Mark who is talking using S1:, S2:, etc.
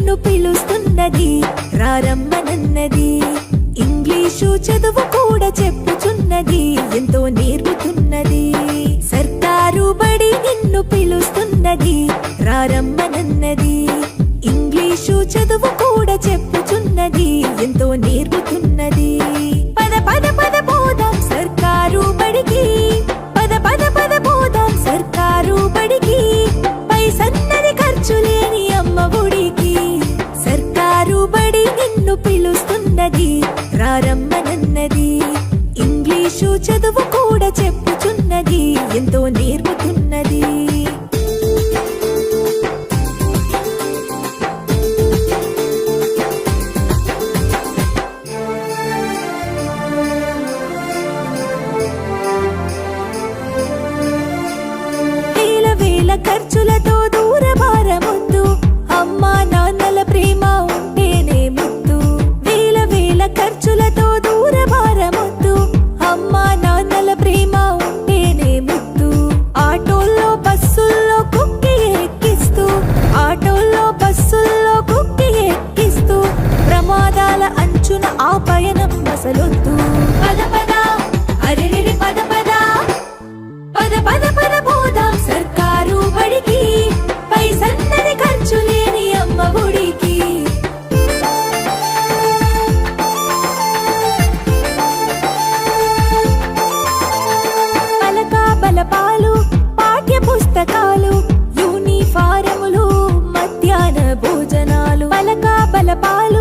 S1: చెప్పుచున్నది రారమ్మనన్నది ఇంగ్లీషు చదువు కూడా చెప్పుచున్నది ఎంతో నేర్పుతున్నది. సర్కారు బడి నిన్ను పిలుస్తున్నది రారమ్మనన్నది ఇంగ్లీషు చదువు కూడా పిలుస్తున్నది రారమ్మనన్నది ఇంగ్లీషు చదువు కూడా చెప్పుచున్నది ఎంతో నేర్పుతున్నది. వేల వేల ఖర్చులతో ప్రేమ ముద్దు ఆటోల్లో బస్సుల్లో కుక్కి ఎక్కిస్తూ. ఆటోల్లో బస్సుల్లో కుక్కి ఎక్కిస్తూ. ప్రమాదాల అంచున ఆ పయనం అసలొద్దు. పద పద పద. పద పద పద పోదాం సర్కారు బడికి. పై సన్నని ఖర్చులే పాలు